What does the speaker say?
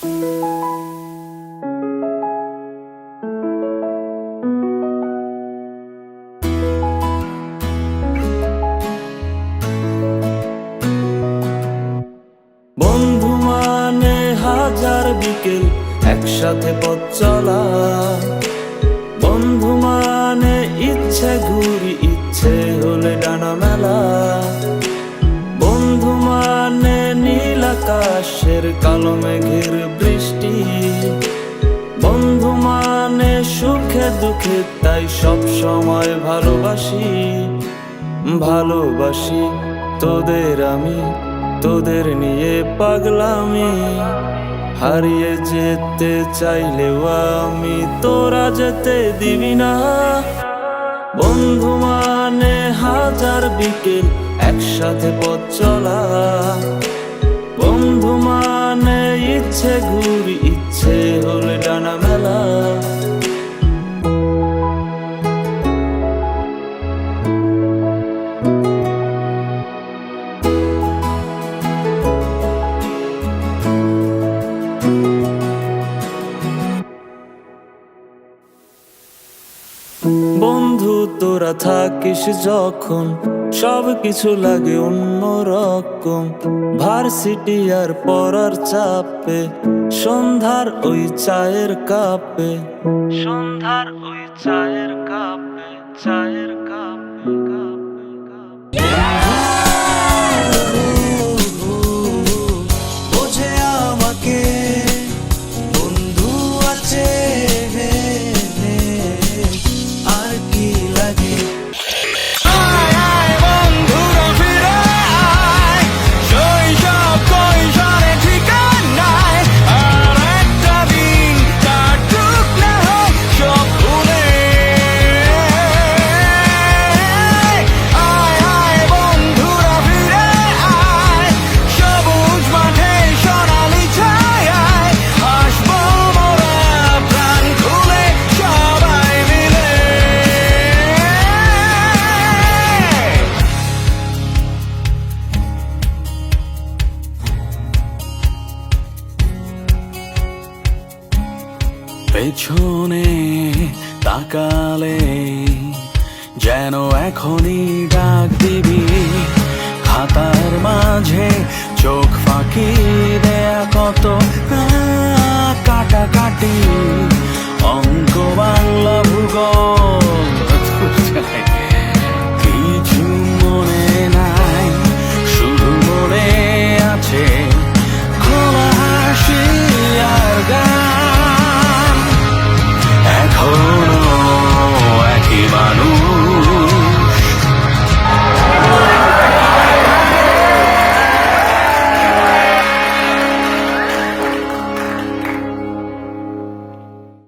বন্ধু মানে হাজার বিকেল, একসাথে পথ চলা। বন্ধু মানে ইচ্ছে, ঘুরি ইচ্ছে হলে ডানা মেলা। বন্ধু মানে নীল আকাশের কালো মেঘের দুঃখে তাই সব সময় ভালোবাসি। ভালোবাসি তোদের আমি, তোদের নিয়ে পাগলামি। হারিয়ে যেতে চাইলেও আমি তোরা যেতে দিবি না। বন্ধু মানে হাজার বিকেল একসাথে পথ চলা। বন্ধু মানে ইচ্ছে ঘুরি ইচ্ছে বন্ধু, তোরা থাকিস যখন সব কিছু লাগে অন্যরকম। ভার্সিটি আর পড়ার চাপে, সন্ধ্যার ওই চায়ের কাপে। সন্ধ্যার ওই চায়ের কাপে, চায়ের পেছনে তাকালে যেন এখনই ডাক দিবি। খাতার মাঝে চোখ ফাঁকি দেয়া কত কাটা কাটি